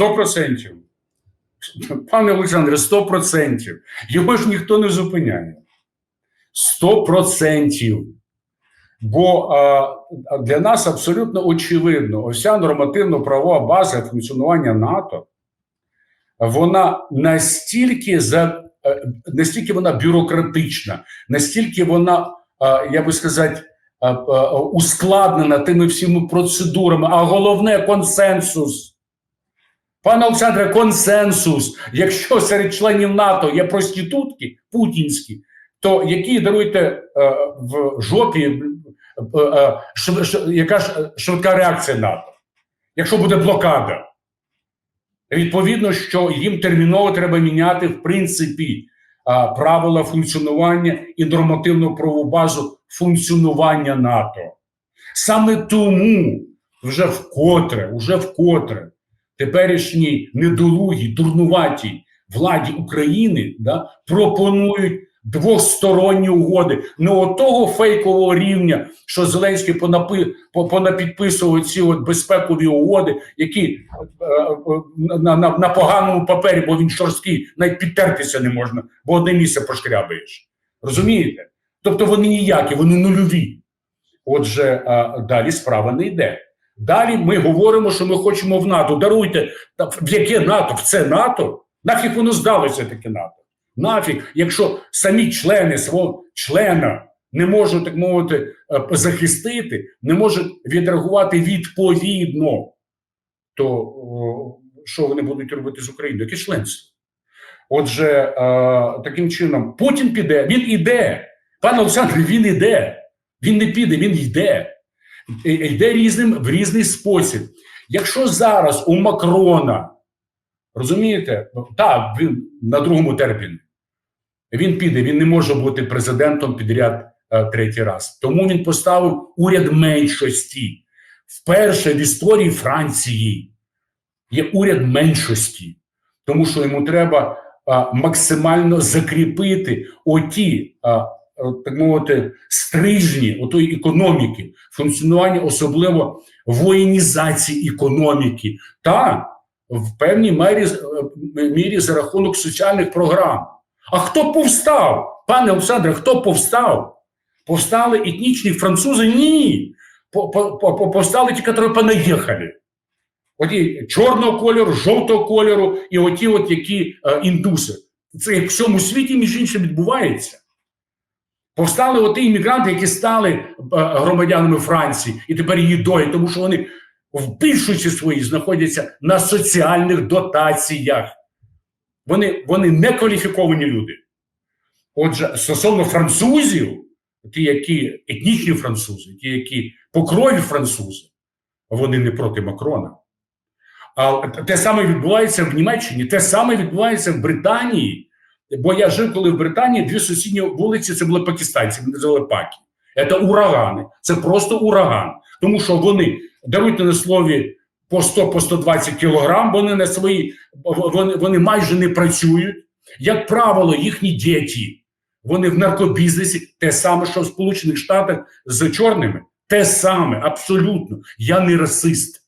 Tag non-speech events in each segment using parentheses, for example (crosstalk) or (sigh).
100%. Пане Олександре, 100%. Його ж ніхто не зупиняє. 100%. Бо а, для нас абсолютно очевидно, ось ця нормативно-правова база функціонування НАТО, вона настільки за е, настільки вона бюрократична, настільки вона, я би сказати, ускладнена тими всіма процедурами, а головне консенсус. Пане Олександре, консенсус. Якщо серед членів НАТО є проститутки путінські, то які даруйте е, в жопі, е, е, яка ж швидка реакція НАТО? Якщо буде блокада, відповідно, що їм терміново треба міняти в принципі правила функціонування і нормативну правову базу функціонування НАТО. Саме тому вже вкотре, вже вкотре теперішній недолугій, дурнуватій владі України да, пропонують двосторонні угоди, не отого фейкового рівня, що Зеленський понапи, понапідписував ці от безпекові угоди, які е, е, на, на, на поганому папері, бо він шорсткий, навіть підтертися не можна, бо одне місце пошкрябаєш. Розумієте? Тобто вони ніякі, вони нульові. Отже, а, далі справа не йде. Далі ми говоримо, що ми хочемо в НАТО. Даруйте, в яке НАТО? В це НАТО? Нафіг воно здалося таке НАТО? Нафіг, якщо самі члени свого члена не можуть, так мовити, е, захистити, не можуть відреагувати відповідно, то о, що вони будуть робити з Україною? Яке членство? Отже, е, таким чином, Путін піде, він іде. Пане Олександре, він іде. Він не піде, він йде. Йде різним в різний спосіб. Якщо зараз у Макрона, розумієте, ну, так, він на другому терпінні, він піде, він не може бути президентом підряд е, третій раз. Тому він поставив уряд меншості. Вперше в історії Франції є уряд меншості, тому що йому треба а, максимально закріпити оті, а, так мовити, стрижні отої економіки, функціонування, особливо воєнізації економіки, та в певній мері, з- е, мірі за рахунок соціальних програм. А хто повстав? Пане Олександре, хто повстав? Повстали етнічні французи? Ні. По- по- по- Повстали ті, які понаїхали. Оті чорного кольору, жовтого кольору, і оті, от які е, індуси. Це як в всьому світі, між іншим, відбувається. Повстали оті іммігранти, які стали е, громадянами Франції і тепер її доють, тому що вони в більшості своїй знаходяться на соціальних дотаціях. Вони, вони не кваліфіковані люди. Отже, стосовно французів, ті, які етнічні французи, ті, які по крові французи, вони не проти Макрона. А те саме відбувається в Німеччині, те саме відбувається в Британії. Бо я жив, коли в Британії дві сусідні вулиці це були пакистанці, вони називали паки. Це урагани, це просто ураган. Тому що вони даруйте на слові по 100 по 120 кілограм, вони на свої вони, вони майже не працюють. Як правило, їхні діти, вони в наркобізнесі, те саме, що в Сполучених Штатах з чорними, те саме, абсолютно. Я не расист.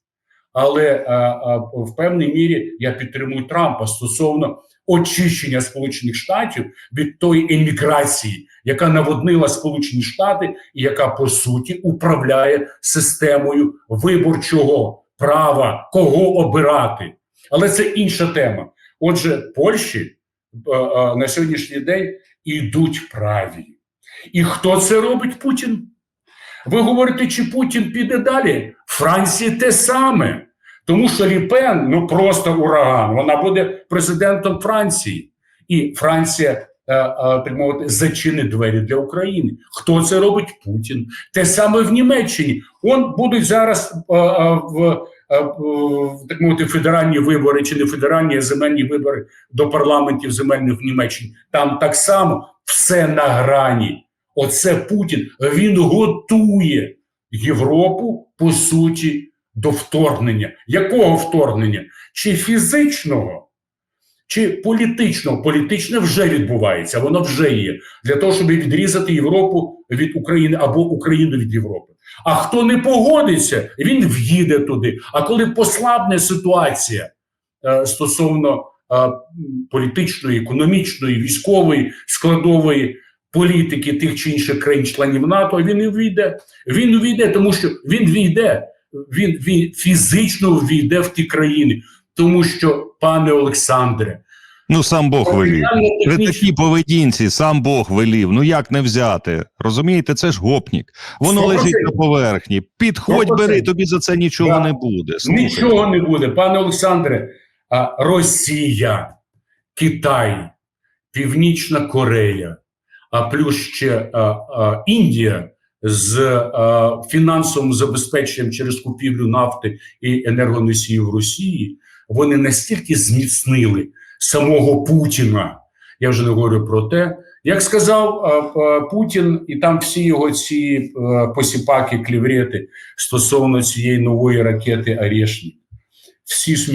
Але а, а, в певній мірі я підтримую Трампа стосовно очищення Сполучених Штатів від тої еміграції, яка наводнила Сполучені Штати, і яка по суті управляє системою виборчого права, кого обирати. Але це інша тема. Отже, Польщі е, е, на сьогоднішній день ідуть праві. І хто це робить Путін? Ви говорите, чи Путін піде далі? Франції те саме. Тому що Ліпен ну просто ураган. Вона буде президентом Франції, і Франція е, е, так мовити зачинить двері для України. Хто це робить? Путін. Те саме в Німеччині. Он будуть зараз е, в так мовити федеральні вибори чи не федеральні а земельні вибори до парламентів земельних в Німеччині. Там так само все на грані. Оце Путін. Він готує Європу по суті до вторгнення. Якого вторгнення? Чи фізичного, чи політичного? Політичне вже відбувається, воно вже є для того, щоб відрізати Європу від України або Україну від Європи. А хто не погодиться, він в'їде туди. А коли послабне ситуація е, стосовно е, політичної, економічної, військової складової політики тих чи інших країн-членів НАТО, він і війде. Він увійде, тому що він війде, він, він фізично війде в ті країни, тому що, пане Олександре, Ну сам Бог велів. При такій поведінці сам Бог велів. Ну як не взяти? Розумієте, це ж гопнік. Воно Сто лежить на поверхні. Підходь, Сто бери, тобі за це нічого Да. не буде. Слухай. Нічого не буде, пане Олександре. А, Росія, Китай, Північна Корея, а плюс ще а, а, Індія з а, фінансовим забезпеченням через купівлю нафти і енергоносіїв Росії. Вони настільки зміцнили самого Путіна. Я вже не говорю про те, як сказав а, Путін, і там всі його ці а, посіпаки, кліврети стосовно цієї нової ракети Орешник. Всі ж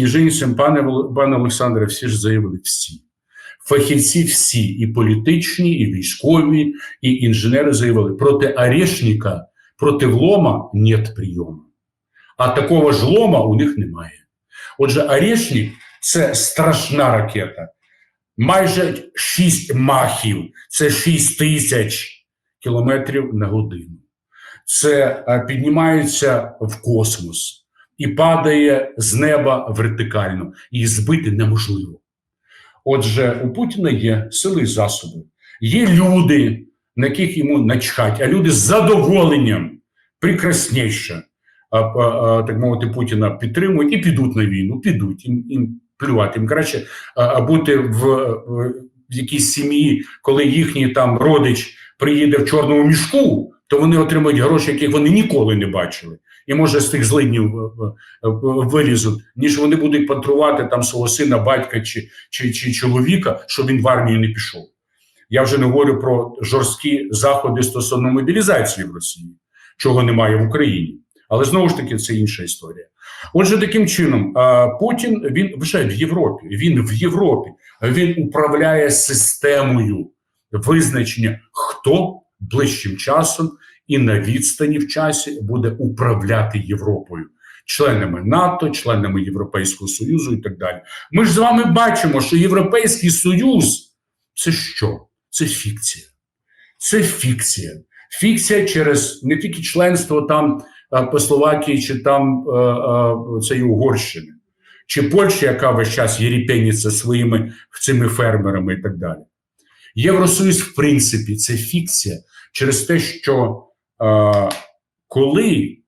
пане, пане Олександре, всі ж заявили всі. Фахівці всі, і політичні, і військові, і інженери заявили, проти Орешника, проти влома нет прийому. А такого ж лома у них немає. Отже, Орешник – це страшна ракета. Майже 6 махів, це 6 тисяч кілометрів на годину. Це е, піднімається в космос і падає з неба вертикально. Її збити неможливо. Отже, у Путіна є сили і засоби, є люди, на яких йому начхать, а люди з задоволенням прекрасніше, так мовити, Путіна підтримують і підуть на війну, підуть їм, їм плювати. Їм краще а, бути в, в, якійсь сім'ї, коли їхній там родич приїде в чорному мішку, то вони отримають гроші, яких вони ніколи не бачили. І може з тих злиднів е, е, е, вилізуть, ніж вони будуть патрувати там свого сина, батька чи, чи, чи чоловіка, щоб він в армію не пішов. Я вже не говорю про жорсткі заходи стосовно мобілізації в Росії, чого немає в Україні. Але знову ж таки це інша історія. Отже, таким чином, Путін він вже в Європі. Він в Європі він управляє системою визначення, хто ближчим часом і на відстані в часі буде управляти Європою, членами НАТО, членами Європейського Союзу і так далі. Ми ж з вами бачимо, що Європейський Союз це що? Це фікція. Це фікція. Фікція через не тільки членство там по Словакії чи там цієї Угорщини, чи Польща, яка весь час єріпеніться своїми цими фермерами і так далі. Євросоюз, в принципі, це фікція через те, що коли е,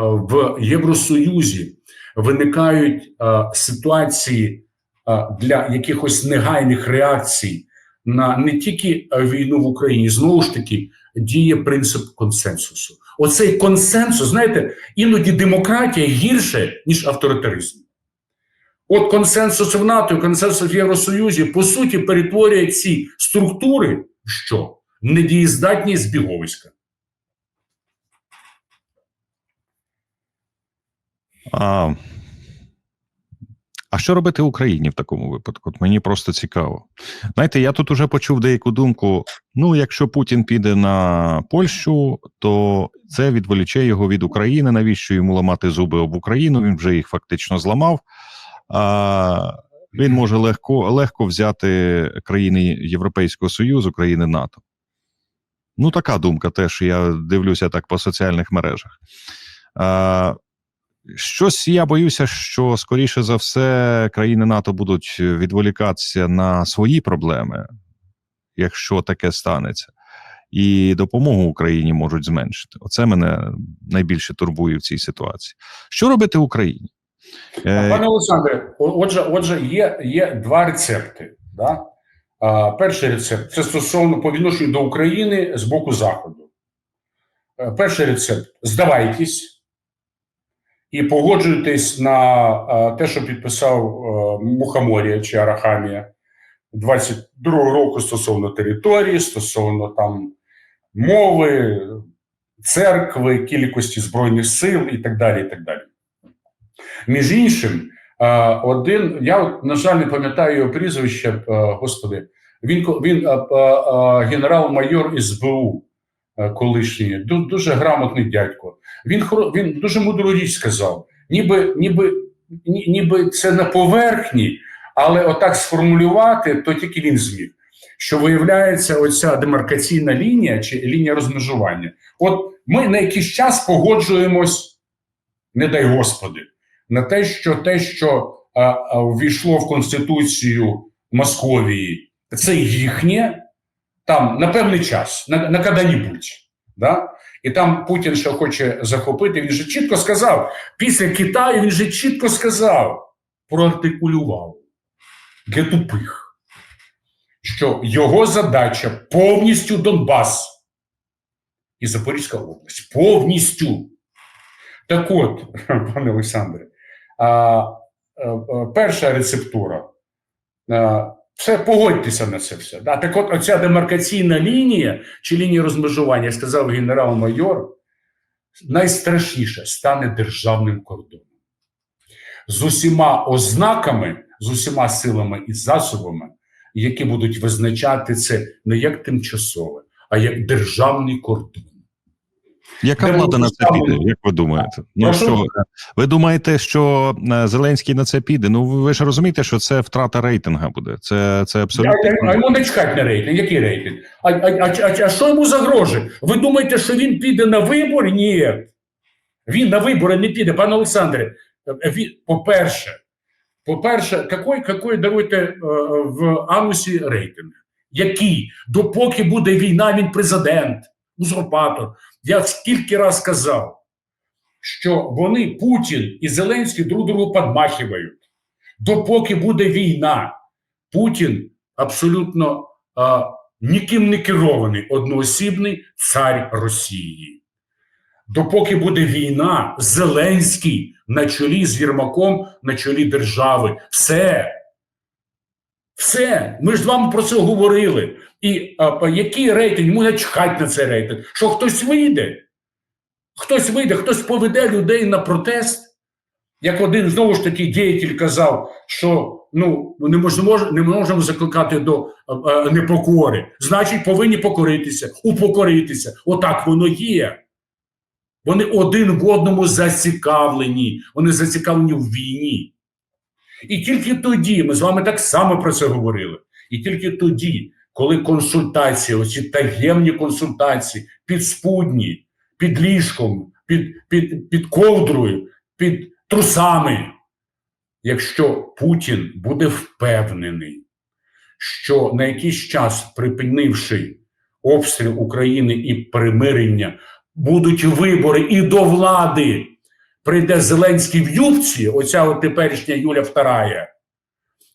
в Євросоюзі виникають е, ситуації е, для якихось негайних реакцій на не тільки е, війну в Україні, знову ж таки діє принцип консенсусу. Оцей консенсус, знаєте, іноді демократія гірше, ніж авторитаризм. От консенсус в НАТО, консенсус в Євросоюзі, по суті, перетворює ці структури що? В недієздатні збіговиська. А, а що робити Україні в такому випадку? От мені просто цікаво. Знаєте, я тут уже почув деяку думку: ну, якщо Путін піде на Польщу, то це відволіче його від України. Навіщо йому ламати зуби об Україну? Він вже їх фактично зламав. А, він може легко, легко взяти країни Європейського Союзу, країни НАТО. Ну, така думка теж. Я дивлюся так по соціальних мережах. А, Щось я боюся, що скоріше за все країни НАТО будуть відволікатися на свої проблеми, якщо таке станеться, і допомогу Україні можуть зменшити. Оце мене найбільше турбує в цій ситуації. Що робити Україні? Е, Пане Олександре, отже, отже, є, є два рецепти. Да? А, перший рецепт це стосовно по відношенню до України з боку Заходу. Е, Перший рецепт здавайтесь і погоджуйтесь на те, що підписав е, Мухоморія чи Арахамія 22-го року стосовно території, стосовно там мови, церкви, кількості збройних сил і так далі. І так далі. Між іншим, е, один, я, на жаль, не пам'ятаю його прізвище, е, господи, він, він е, е, е, генерал-майор СБУ е, колишній, дуже грамотний дядько. Він, він дуже мудру річ сказав, ніби, ніби ніби це на поверхні, але отак сформулювати, то тільки він зміг. Що виявляється, оця демаркаційна лінія чи лінія розмежування. От ми на якийсь час погоджуємось, не дай Господи, на те, що те, що а, а, ввійшло в Конституцію Московії, це їхнє, там на певний час, на, на коли-небудь. Да? І там Путін ще хоче захопити. Він же чітко сказав, після Китаю він же чітко сказав, проартикулював для тупих, що його задача повністю Донбас і Запорізька область. Повністю. Так от, (laughs) пане Олександре, перша рецептура. Все, погодьтеся на це все. Да? Так от, оця демаркаційна лінія чи лінія розмежування, сказав генерал-майор, найстрашніше стане державним кордоном. З усіма ознаками, з усіма силами і засобами, які будуть визначати це не як тимчасове, а як державний кордон. Яка Де влада на це піде? Як ви думаєте? Ну що ви думаєте, що е, Зеленський на це піде? Ну ви ж розумієте, що це втрата рейтинга буде. Це це абсолютно а, а йому не чхать на рейтинг. Який рейтинг? А, а, а, а, а що йому загрожує? Ви думаєте, що він піде на вибори? Ні. Він на вибори не піде. Пане Олександре, е, він, по-перше, по-перше, який, який даруйте е, в анусі рейтинг? Який? Допоки буде війна, він президент, узурпатор. Я скільки раз казав, що вони, Путін і Зеленський, друг другу подмахивають. Допоки буде війна, Путін абсолютно а, ніким не керований одноосібний цар Росії. Допоки буде війна, Зеленський на чолі з Єрмаком на чолі держави. Все. Все. Ми ж з вами про це говорили. І а, а, який рейтинг? Йому не чхать на цей рейтинг. Що хтось вийде? Хтось вийде, хтось поведе людей на протест. Як один знову ж таки діятель казав, що ну не можемо не можемо закликати до е, е, непокори. Значить, повинні покоритися, упокоритися. Отак воно є. Вони один в одному зацікавлені. Вони зацікавлені в війні. І тільки тоді ми з вами так само про це говорили. І тільки тоді, коли консультації, оці таємні консультації, підспудні, під ліжком, під, під, під ковдрою, під трусами. Якщо Путін буде впевнений, що на якийсь час, припинивши обстріл України і примирення, будуть вибори і до влади прийде Зеленський в юбці, оця от теперішня Юля Вторая,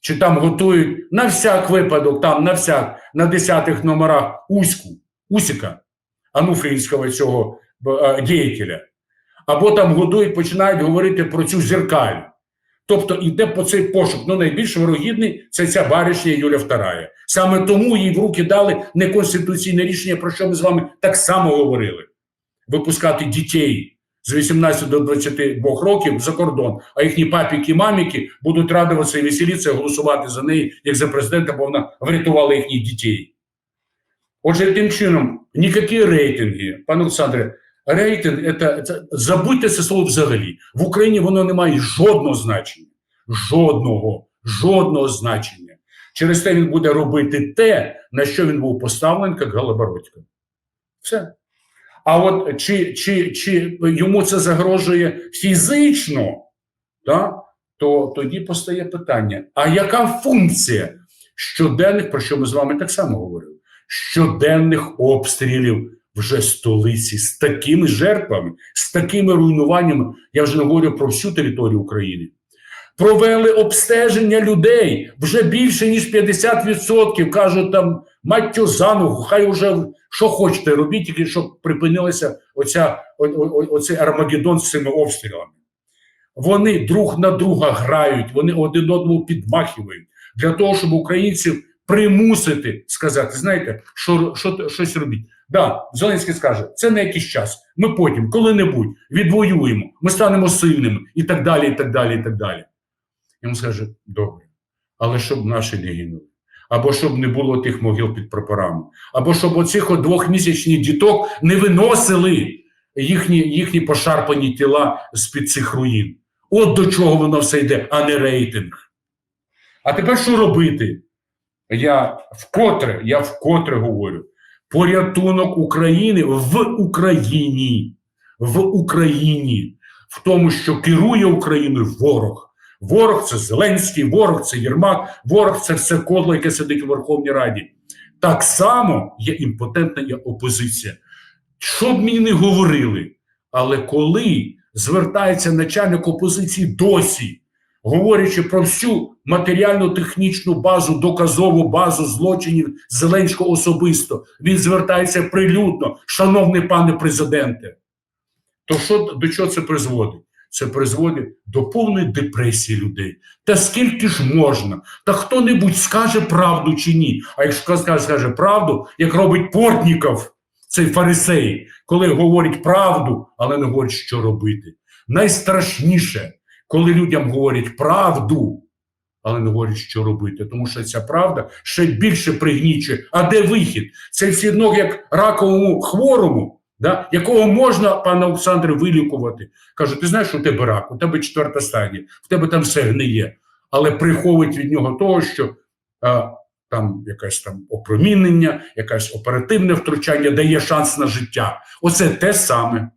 чи там готують на всяк випадок, там на всяк, на десятих номерах Уську, Усіка, Ануфрінського цього е, діятеля або там годують, починають говорити про цю зеркаль. Тобто йде по цей пошук. Ну, найбільш вирогідний це ця баришня Юля Вторая. Саме тому їй в руки дали неконституційне рішення, про що ми з вами так само говорили: випускати дітей з 18 до 22 років за кордон, а їхні папіки і маміки будуть радуватися і веселитися, голосувати за неї, як за президента, бо вона врятувала їхніх дітей. Отже, тим чином, ніякі рейтинги, пане Олександре, рейтинг це, це забудьте це слово взагалі. В Україні воно не має жодного значення. Жодного, жодного значення. Через те він буде робити те, на що він був поставлений, як Галабородько. Все. А от чи, чи, чи йому це загрожує фізично, да? то тоді постає питання: а яка функція щоденних, про що ми з вами так само говорили? Щоденних обстрілів вже столиці з такими жертвами, з такими руйнуваннями, я вже не говорю про всю територію України. Провели обстеження людей вже більше ніж 50%. кажуть там маттю за ногу, хай уже що хочете робіть, тільки щоб припинилася оця, о, о, оцей Армагеддон з цими обстрілами. Вони друг на друга грають, вони один одному підмахують для того, щоб українців примусити сказати: знаєте, що, що щось робіть. Да, Зеленський скаже, це не якийсь час. Ми потім, коли-небудь, відвоюємо, ми станемо сильними і так далі, і так далі, і так далі. Йому скаже, добре, але щоб наші не гинули, або щоб не було тих могил під прапорами, або щоб оцих двохмісячних діток не виносили їхні, їхні пошарпані тіла з-під цих руїн. От до чого воно все йде, а не рейтинг. А тепер що робити? Я вкотре, я вкотре говорю: порятунок України в Україні, в Україні, в тому, що керує Україною ворог. Ворог це Зеленський, ворог це Єрмак, ворог це все кодло, яке сидить у Верховній Раді. Так само є імпотентна є опозиція. Що б мені не говорили, але коли звертається начальник опозиції досі, говорячи про всю матеріально-технічну базу, доказову базу злочинів Зеленського особисто, він звертається прилюдно, шановний пане президенте. То що до чого це призводить? Це призводить до повної депресії людей. Та скільки ж можна? Та хто-небудь скаже правду чи ні? А якщо скаже, правду, як робить Портніков, цей фарисей, коли говорить правду, але не говорить, що робити. Найстрашніше, коли людям говорять правду, але не говорять, що робити. Тому що ця правда ще більше пригнічує. А де вихід? Це все одно як раковому хворому, да, якого можна, пане Олександре, вилікувати. Каже, ти знаєш, у тебе рак, у тебе четверта стадія, в тебе там все гниє, але приховують від нього того, що а, там якесь там опромінення, якесь оперативне втручання дає шанс на життя. Оце те саме.